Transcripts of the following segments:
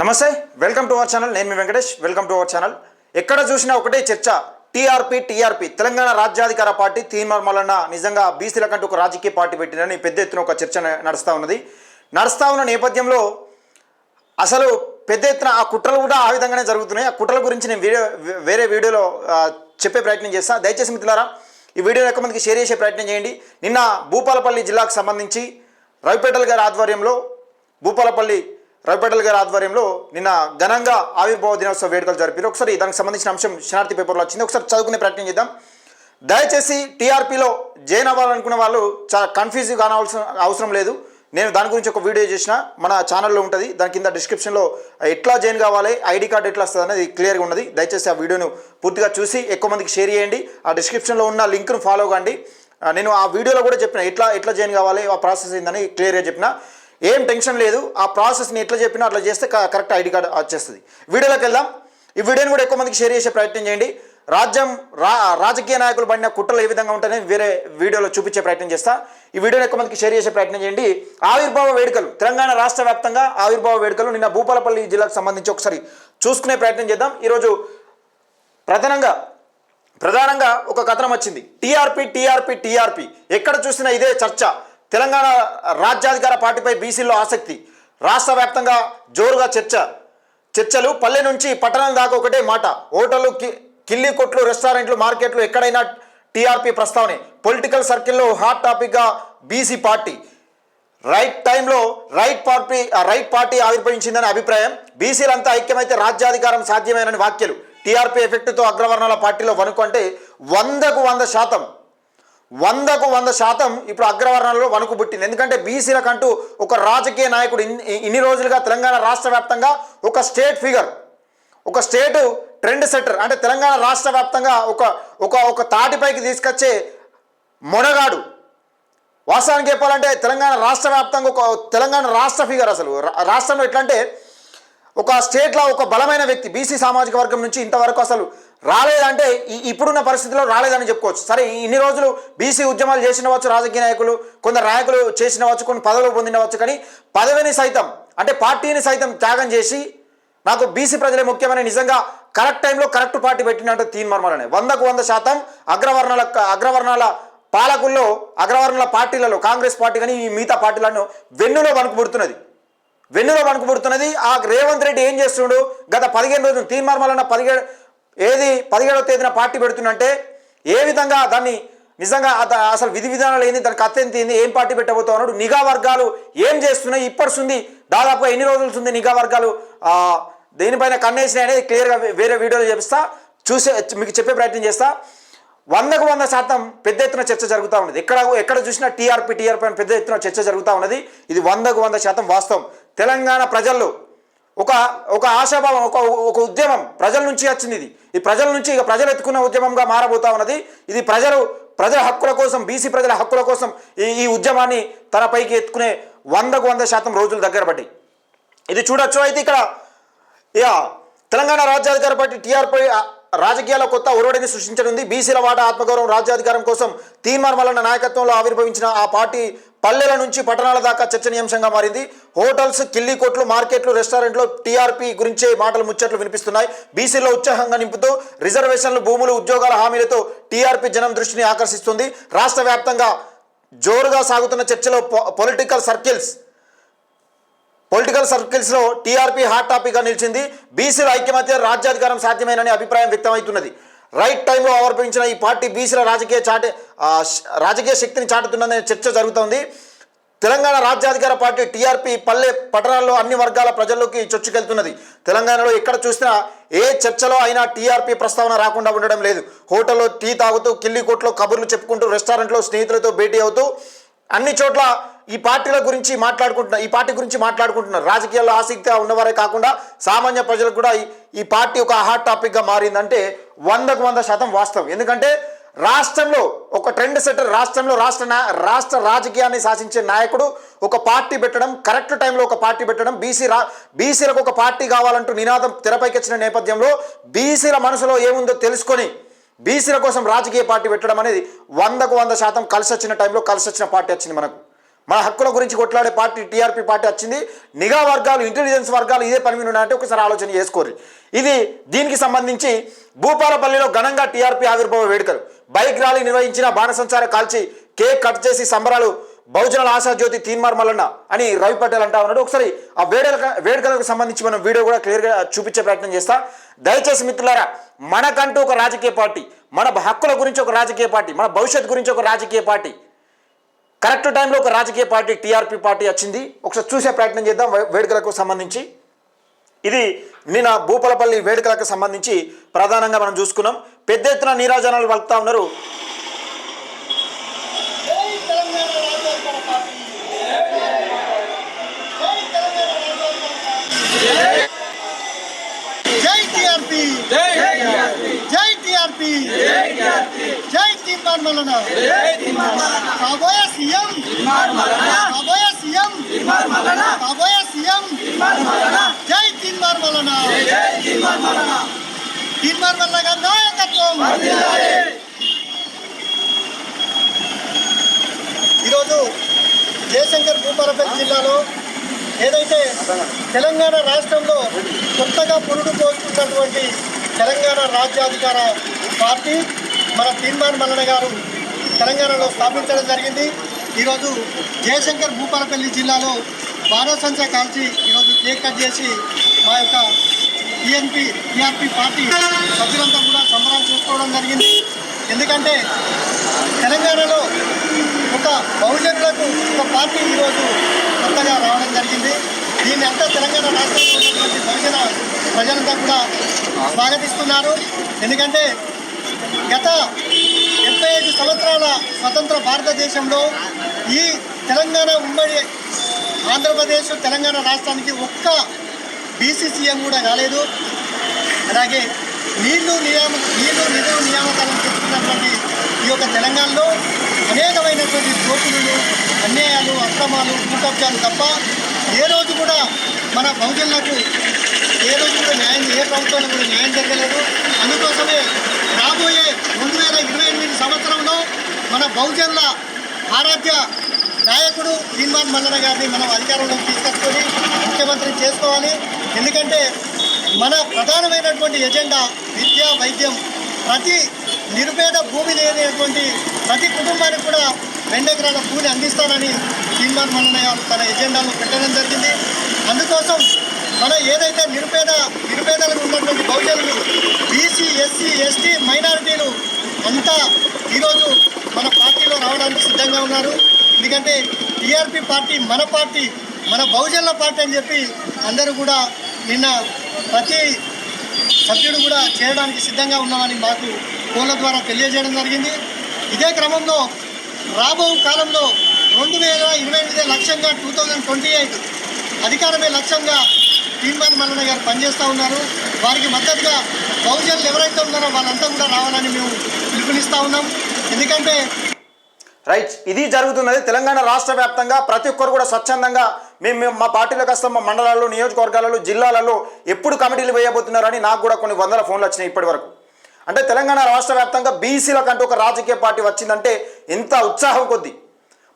నమస్తే welcome to our channel. నేను మీ Venkatesh. Welcome to our channel. ఎక్కడ చూసినా ఒకటే చర్చ. TRP TRP. తెలంగాణ రాజ్యాధికార పార్టీ తీర్మార్మలన్న నిజంగా బీసీల కంటూ ఒక రాజకీయ పార్టీ పెట్టినని పెద్ద ఎత్తున ఒక చర్చ నడుస్తూ నడుస్తా ఉన్నది. నడుస్తా ఉన్న నేపథ్యంలో అసలు పెద్ద ఎత్తున ఆ కుట్రలు కూడా ఆ విధంగానే జరుగుతున్నాయి. ఆ కుట్రల గురించి నేను వీడియో వేరే వీడియోలో చెప్పే ప్రయత్నం చేస్తాను దయచేసి మిత్రులారా ఈ వీడియోని ఎక్కువ మందికి షేర్ చేసే ప్రయత్నం చేయండి. నిన్న భూపాలపల్లి జిల్లాకు సంబంధించి రవిపేటల గారి ఆధ్వర్యంలో భూపాలపల్లి రవిపేటల గారి ఆధ్వర్యంలో నిన్న ఘనంగా ఆవిర్భావ దినోత్సవ వేడుకలు జరిపారు. ఒకసారి దానికి సంబంధించిన అంశం శనార్థి పేపర్లో వచ్చింది. ఒకసారి చదువుకునే ప్రయత్నం చేద్దాం. దయచేసి టీఆర్పీలో జాయిన్ అవ్వాలనుకున్న వాళ్ళు చాలా కన్ఫ్యూజ్ కానవలసిన అవసరం లేదు. నేను దాని గురించి ఒక వీడియో చేసిన మన ఛానల్లో ఉంటుంది. దాని కింద డిస్క్రిప్షన్లో ఎట్లా జాయిన్ కావాలి ఐడి కార్డు ఎట్లా వస్తుంది అనేది క్లియర్గా ఉన్నది. దయచేసి ఆ వీడియోను పూర్తిగా చూసి ఎక్కువ మందికి షేర్ చేయండి. ఆ డిస్క్రిప్షన్లో ఉన్న లింక్ను ఫాలో కండి. నేను ఆ వీడియోలో కూడా చెప్పిన ఎట్లా ఎట్లా జాయిన్ కావాలి ఆ ప్రాసెస్ ఏందని క్లియర్గా చెప్పిన. ఏం టెన్షన్ లేదు. ఆ ప్రాసెస్ని ఎట్లా చెప్పినా అట్లా చేస్తే కరెక్ట్ ఐడి కార్డు వచ్చేస్తుంది. వీడియోలోకి వెళ్దాం. ఈ వీడియోని కూడా ఎక్కువ మందికి షేర్ చేసే ప్రయత్నం చేయండి. రాజ్యం రా రాజకీయ నాయకులు పడిన కుట్రలు ఏ విధంగా ఉంటాయని వేరే వీడియోలో చూపించే ప్రయత్నం చేస్తా. ఈ వీడియోని ఎక్కువ మందికి షేర్ చేసే ప్రయత్నం చేయండి. ఆవిర్భావ వేడుకలు తెలంగాణ రాష్ట్ర వ్యాప్తంగా ఆవిర్భావ వేడుకలు నిన్న భూపాలపల్లి జిల్లాకు సంబంధించి ఒకసారి చూసుకునే ప్రయత్నం చేద్దాం. ఈరోజు ప్రధానంగా ప్రధానంగా ఒక కథనం వచ్చింది. TRP TRP TRP. ఎక్కడ చూసినా ఇదే చర్చ. తెలంగాణ రాజ్యాధికార పార్టీపై బీసీల్లో ఆసక్తి రాష్ట్ర వ్యాప్తంగా జోరుగా చర్చ. చర్చలు పల్లె నుంచి పట్టణం దాకా ఒకటే మాట హోటళ్ళు కి కిల్లి కొట్లు రెస్టారెంట్లు మార్కెట్లు ఎక్కడైనా టీఆర్పీ ప్రస్తావనే. పొలిటికల్ సర్కిల్లో హాట్ టాపిక్గా బీసీ పార్టీ. రైట్ టైంలో రైట్ పార్టీ రైట్ పార్టీ ఆవిర్భవించిందని అభిప్రాయం. బీసీలంతా ఐక్యమైతే రాజ్యాధికారం సాధ్యమేనని వ్యాఖ్యలు. టీఆర్పీ ఎఫెక్ట్తో అగ్రవర్ణాల పార్టీలో వణుకు అంటే వందకు వంద శాతం వందకు వంద శాతం ఇప్పుడు అగ్రవర్ణంలో వణుకు పుట్టింది. ఎందుకంటే బీసీలకంటూ ఒక రాజకీయ నాయకుడు ఇన్ని రోజులుగా తెలంగాణ రాష్ట్ర వ్యాప్తంగా ఒక స్టేట్ ఫిగర్ ఒక స్టేటు ట్రెండ్ సెట్టర్. అంటే తెలంగాణ రాష్ట్ర వ్యాప్తంగా ఒక ఒక ఒక తాటిపైకి తీసుకొచ్చే మొనగాడు. వాస్తవానికి చెప్పాలంటే తెలంగాణ రాష్ట్ర వ్యాప్తంగా ఒక తెలంగాణ రాష్ట్ర ఫిగర్ అసలు. రాష్ట్రంలో ఎట్లా అంటే ఒక స్టేట్లో ఒక బలమైన వ్యక్తి బీసీ సామాజిక వర్గం నుంచి ఇంతవరకు అసలు రాలేదంటే ఈ ఇప్పుడున్న పరిస్థితిలో రాలేదని చెప్పుకోవచ్చు. సరే ఇన్ని రోజులు బీసీ ఉద్యమాలు చేసినవచ్చు రాజకీయ నాయకులు కొందరు నాయకులు చేసినవచ్చు కొన్ని పదవులు పొందినవచ్చు కానీ పదవిని సైతం అంటే పార్టీని సైతం త్యాగం చేసి నాకు బీసీ ప్రజలే ముఖ్యమని నిజంగా కరెక్ట్ టైంలో కరెక్ట్ పార్టీ పెట్టినట్టు తీన్ మర్మలనే. వందకు వంద శాతం అగ్రవర్ణాల అగ్రవర్ణాల పాలకుల్లో అగ్రవర్ణాల పార్టీలలో కాంగ్రెస్ పార్టీ కానీ ఈ మిగతా పార్టీలను వెన్నులో వణుకుబుడుతున్నది. వెన్నులో వణుకుబుడుతున్నది. ఆ రేవంత్ రెడ్డి ఏం చేస్తుండు? గత పదిహేను రోజులు తీర్మార్మలన్న పదిహేడు ఏది పదిహేడవ తేదీన పార్టీ పెడుతుందంటే ఏ విధంగా దాన్ని నిజంగా అసలు విధి విధానాలు ఏంది దానికి అత్యంత ఏంది ఏం పార్టీ పెట్టబోతా ఉన్నాడు నిఘా వర్గాలు ఏం చేస్తున్నాయి ఇప్పటిస్తుంది దాదాపుగా ఎన్ని రోజులు ఉంది నిఘా వర్గాలు దేనిపైన కన్నేసినాయి అనేది క్లియర్గా వేరే వీడియోలో చెప్తా చూసే మీకు చెప్పే ప్రయత్నం చేస్తా. వందకు వంద శాతం పెద్ద ఎత్తున చర్చ జరుగుతూ ఉన్నది. ఎక్కడ ఎక్కడ చూసినా టీఆర్పీ టీఆర్పీ అని పెద్ద ఎత్తున చర్చ జరుగుతూ ఉన్నది. ఇది వందకు వంద శాతం వాస్తవం. తెలంగాణ ప్రజల్లో ఒక ఒక ఆశాభావం ఒక ఒక ఉద్యమం ప్రజల నుంచి వచ్చింది ఇది. ఈ ప్రజల నుంచి ఇక ప్రజలు ఎత్తుకున్న ఉద్యమంగా మారబోతా ఉన్నది. ఇది ప్రజలు ప్రజల హక్కుల కోసం బీసీ ప్రజల హక్కుల కోసం ఈ ఈ ఉద్యమాన్ని తనపైకి ఎత్తుకునే వందకు వంద శాతం రోజులు దగ్గర పడ్డాయి. ఇది చూడొచ్చు. అయితే ఇక్కడ ఇక తెలంగాణ రాజ్యాధికార పార్టీ టీఆర్పై రాజకీయాల కొత్త ఒరవడిని సృష్టించనుంది. బీసీల వాటా ఆత్మగౌరవం రాజ్యాధికారం కోసం తీర్మార్మలన్న నాయకత్వంలో ఆవిర్భవించిన ఆ పార్టీ పల్లెల నుంచి పట్టణాల దాకా చర్చనీయాంశంగా మారింది. హోటల్స్ కిల్లి కోట్లు మార్కెట్లు రెస్టారెంట్లు టీఆర్పీ గురించే మాటలు ముచ్చట్లు వినిపిస్తున్నాయి. బీసీలో ఉత్సాహంగా నింపుతూ రిజర్వేషన్లు భూములు ఉద్యోగాల హామీలతో టీఆర్పీ జనం దృష్టిని ఆకర్షిస్తుంది. రాష్ట్ర వ్యాప్తంగా జోరుగా సాగుతున్న చర్చలో పొలిటికల్ సర్కిల్స్ పొలిటికల్ సర్కిల్స్లో టీఆర్పీ హాట్ టాపిక్గా నిలిచింది. బీసీల ఐక్యమత్య రాజ్యాధికారం సాధ్యమేనని అభిప్రాయం వ్యక్తమవుతున్నది. రైట్ టైంలో ఆవర్పించిన ఈ పార్టీ బీసీల రాజకీయ చాటి రాజకీయ శక్తిని చాటుతుందనే చర్చ జరుగుతోంది. తెలంగాణ రాజ్యాధికార పార్టీ టీఆర్పీ పల్లె పట్టణాల్లో అన్ని వర్గాల ప్రజల్లోకి చొచ్చుకెళ్తున్నది. తెలంగాణలో ఎక్కడ చూసినా ఏ చర్చలో అయినా టీఆర్పీ ప్రస్తావన రాకుండా ఉండడం లేదు. హోటల్లో టీ తాగుతూ కిల్లి కోట్లో కబుర్లు చెప్పుకుంటూ రెస్టారెంట్లో స్నేహితులతో భేటీ అవుతూ అన్ని చోట్ల ఈ పార్టీల గురించి మాట్లాడుకుంటున్నారు ఈ పార్టీ గురించి మాట్లాడుకుంటున్నారు రాజకీయాల్లో ఆసక్తిగా ఉన్నవారే కాకుండా సామాన్య ప్రజలకు కూడా ఈ- పార్టీ ఒక హాట్ టాపిక్గా మారిందంటే వందకు వంద శాతం వాస్తవం. ఎందుకంటే రాష్ట్రంలో ఒక ట్రెండ్ సెటర్ రాష్ట్రంలో రాష్ట్ర రాష్ట్ర రాజకీయాన్ని శాసించే నాయకుడు ఒక పార్టీ పెట్టడం కరెక్ట్ టైంలో ఒక పార్టీ పెట్టడం బీసీ రా బీసీలకు ఒక పార్టీ కావాలంటూ నినాదం తెరపైకి వచ్చిన నేపథ్యంలో బీసీల మనసులో ఏముందో తెలుసుకొని బీసీల కోసం రాజకీయ పార్టీ పెట్టడం అనేది వందకు వంద శాతం కలిసి వచ్చిన టైంలో కలిసి వచ్చిన పార్టీ వచ్చింది మనకు. మన హక్కుల గురించి కొట్లాడే పార్టీ టీఆర్పీ పార్టీ వచ్చింది. నిఘా వర్గాలు ఇంటెలిజెన్స్ వర్గాలు ఇదే పని మీద ఉన్నాయంటే ఒకసారి ఆలోచన చేసుకోరు ఇది దీనికి సంబంధించి భూపాలపల్లిలో ఘనంగా టీఆర్పీ ఆవిర్భావ వేడుకలు. బైక్ ర్యాలీ నిర్వహించిన బాణసంచార కాల్చి కేక్ కట్ చేసి సంబరాలు బహుజనుల ఆశాజ్యోతి తీన్మార్ మల్లన్న అని రవి పటేల్ అంటా ఉన్నాడు. ఒకసారి ఆ వేడుక వేడుకలకు సంబంధించి మనం వీడియో కూడా క్లియర్గా చూపించే ప్రయత్నం చేస్తా. దయచేసి మిత్రులారా మనకంటూ ఒక రాజకీయ పార్టీ మన హక్కుల గురించి ఒక రాజకీయ పార్టీ మన భవిష్యత్ గురించి ఒక రాజకీయ పార్టీ కరెక్ట్ టైంలో ఒక రాజకీయ పార్టీ టీఆర్పీ పార్టీ వచ్చింది. ఒకసారి చూసే ప్రయత్నం చేద్దాం వేడుకలకు సంబంధించి. ఇది నిన్న భూపలపల్లి వేడుకలకు సంబంధించి ప్రధానంగా మనం చూసుకున్నాం. పెద్ద ఎత్తున నీరాజనాలు పలుకుతా ఉన్నారు. జై తెలంగాణ జై తెలంగాణ జై టిఆర్పి. జై టిఆర్పి. జై తీర్మాన్ మల్లన కాబోయే సీఎం కాబోయే సీఎం కాబోయే సీఎం జై తీర్మాన్ మల్లన తీర్మాన్ మల్లన నాయకత్వం ఈరోజు జయశంకర్ భూపాలపల్లి జిల్లాలో ఏదైతే తెలంగాణ రాష్ట్రంలో కొత్తగా పురుడు పోస్తున్నటువంటి తెలంగాణ రాజ్యాధికార పార్టీ మన తీర్మాన్ మల్లన గారు తెలంగాణలో స్థాపించడం జరిగింది. ఈరోజు జయశంకర్ భూపాలపల్లి జిల్లాలో బాణసంచ కాల్చి ఈరోజు కేక్ కట్ చేసి మా యొక్క టీఎన్పి టీఆర్పీ పార్టీ సభ్యులంతా కూడా సంబరాలు చేసుకోవడం జరిగింది. ఎందుకంటే తెలంగాణలో ఒక బహుజనులకు ఒక పార్టీ ఈరోజు కొత్తగా రావడం జరిగింది. దీన్ని అంతా తెలంగాణ రాష్ట్రంలో ఉన్నటువంటి బహుజన ప్రజలంతా కూడా స్వాగతిస్తున్నారు. ఎందుకంటే గత డెబ్బై ఐదు సంవత్సరాల స్వతంత్ర భారతదేశంలో ఈ తెలంగాణ ఉమ్మడి ఆంధ్రప్రదేశ్ తెలంగాణ రాష్ట్రానికి ఒక్క బీసీసీఎం కూడా కాలేదు అలాగే నీళ్ళు నియామ నీళ్ళు నిధులు నియామకాలను తెచ్చుకున్నటువంటి ఈ యొక్క తెలంగాణలో అనేకమైనటువంటి దోపిడీలు అన్యాయాలు అక్రమాలు భూకబ్జాలు తప్ప ఏ రోజు కూడా మన బహుజనులకు ఏ రోజు కూడా న్యాయం ఏ ప్రభుత్వానికి కూడా న్యాయం జరగలేదు. అందుకోసమే రాబోయే రెండు వేల ఇరవై ఎనిమిది సంవత్సరంలో మన బహుజనుల ఆరాధ్య నాయకుడు తీర్మాన్ మల్లన గారిని మనం అధికారంలోకి తీసుకొచ్చుకొని ముఖ్యమంత్రి చేసుకోవాలి. ఎందుకంటే మన ప్రధానమైనటువంటి ఎజెండా విద్య వైద్యం. ప్రతి నిరుపేద భూమి లేనటువంటి ప్రతి కుటుంబానికి కూడా రెండు ఎకరాల భూమిని అందిస్తానని తీర్మాన్ మల్లన గారు తన ఎజెండాను పెట్టడం జరిగింది. అందుకోసం మన ఏదైతే నిరుపేద నిరుపేదలకు ఉన్నటువంటి బహుజనులు బీసీ ఎస్సీ ఎస్టీ మైనారిటీలు అంతా ఈరోజు మన పార్టీలో రావడానికి సిద్ధంగా ఉన్నారు. ఎందుకంటే టీఆర్పీ పార్టీ మన పార్టీ మన బహుజనుల పార్టీ అని చెప్పి అందరూ కూడా నిన్న ప్రతి సభ్యుడు కూడా చేయడానికి సిద్ధంగా ఉన్నామని మాకు ఫోన్ల ద్వారా తెలియజేయడం జరిగింది. ఇదే క్రమంలో రాబో కాలంలో రెండు వేల ఇరవై ఎనిమిది లక్ష్యంగా టూ థౌజండ్ ట్వంటీ ఎయిట్ అధికారమే లక్ష్యంగా తీర్మాన్ మల్లన్న గారు పనిచేస్తూ ఉన్నారు. వారికి మద్దతుగా బహుజనులు ఎవరైతే ఉన్నారో వాళ్ళంతా కూడా రావాలని మేము పిలుపునిస్తూ ఉన్నాం. ఎందుకంటే రైట్ ఇది జరుగుతున్నది తెలంగాణ రాష్ట్ర వ్యాప్తంగా. ప్రతి ఒక్కరు కూడా స్వచ్ఛందంగా మేము మేము మా పార్టీలకు వస్తాం మా మండలాల్లో నియోజకవర్గాలలో జిల్లాలలో ఎప్పుడు కమిటీలు వేయబోతున్నారని నాకు కూడా కొన్ని వందల ఫోన్లు వచ్చినాయి ఇప్పటి వరకు అంటే తెలంగాణ రాష్ట్ర వ్యాప్తంగా బీసీలకంటూ ఒక రాజకీయ పార్టీ వచ్చిందంటే ఎంత ఉత్సాహం కొద్ది.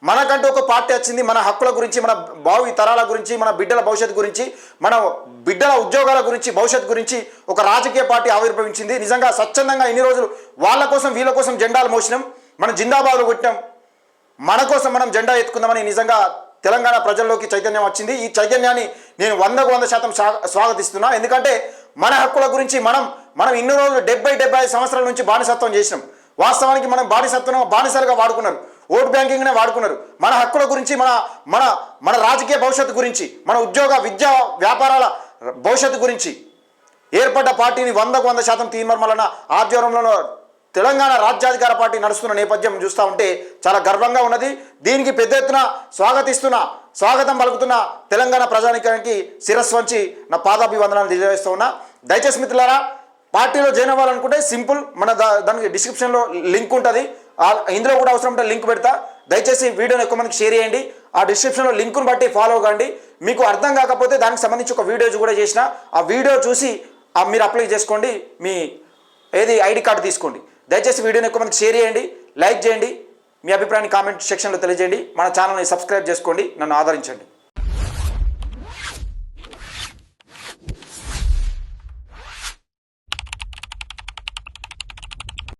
మనకంటూ ఒక పార్టీ వచ్చింది మన హక్కుల గురించి మన భావి తరాల గురించి మన బిడ్డల భవిష్యత్తు గురించి మన బిడ్డల ఉద్యోగాల గురించి భవిష్యత్తు గురించి ఒక రాజకీయ పార్టీ ఆవిర్భవించింది. నిజంగా స్వచ్ఛందంగా ఇన్ని రోజులు వాళ్ళ కోసం వీళ్ళ కోసం జెండాలు మోసినాం మనం జిందాబాదులు కొట్టాం మన కోసం మనం జెండా ఎత్తుకుందామని నిజంగా తెలంగాణ ప్రజల్లోకి చైతన్యం వచ్చింది. ఈ చైతన్యాన్ని నేను వందకు వంద శాతం స్వా- స్వాగతిస్తున్నా. ఎందుకంటే మన హక్కుల గురించి మనం మనం ఇన్ని రోజులు డెబ్బై డెబ్బై సంవత్సరాల నుంచి బానిసత్వం చేసినాం. వాస్తవానికి మనం బానిసత్వం బానిసలుగా వాడుకున్నారు ఓట్ బ్యాంకింగ్నే వాడుకున్నారు. మన హక్కుల గురించి మన మన మన రాజకీయ భవిష్యత్తు గురించి మన ఉద్యోగ విద్యా వ్యాపారాల భవిష్యత్తు గురించి ఏర్పడ్డ పార్టీని వందకు వంద శాతం తీర్మానం ఆధ్వర్యంలో తెలంగాణ రాజ్యాధికార పార్టీ నడుస్తున్న నేపథ్యం చూస్తూ ఉంటే చాలా గర్వంగా ఉన్నది. దీనికి పెద్ద ఎత్తున స్వాగతిస్తున్న స్వాగతం పలుకుతున్న తెలంగాణ ప్రజానికానికి శిరస్సు వంచి నా పాదాభివందనాలు తెలియజేస్తూ ఉన్నా. దయచేసి మిత్రులారా పార్టీలో జాయిన్ అవ్వాలనుకుంటే సింపుల్ మన దా దానికి డిస్క్రిప్షన్లో లింక్ ఉంటుంది. ఇందులో కూడా అవసరం ఉంటే లింక్ పెడతా. దయచేసి వీడియోని ఎక్కువ మందికి షేర్ చేయండి. ఆ డిస్క్రిప్షన్లో లింకును బట్టి ఫాలో కండి. మీకు అర్థం కాకపోతే దానికి సంబంధించి ఒక వీడియోస్ కూడా చేసిన. ఆ వీడియో చూసి ఆ మీరు అప్లై చేసుకోండి. మీ ఏది ఐడి కార్డు తీసుకోండి. దయచేసి వీడియోని ఎక్కువ మందికి షేర్ చేయండి. లైక్ చేయండి. మీ అభిప్రాయాన్ని కామెంట్ సెక్షన్లో తెలియజేయండి. మన ఛానల్ని సబ్స్క్రైబ్ చేసుకోండి. నన్ను ఆదరించండి.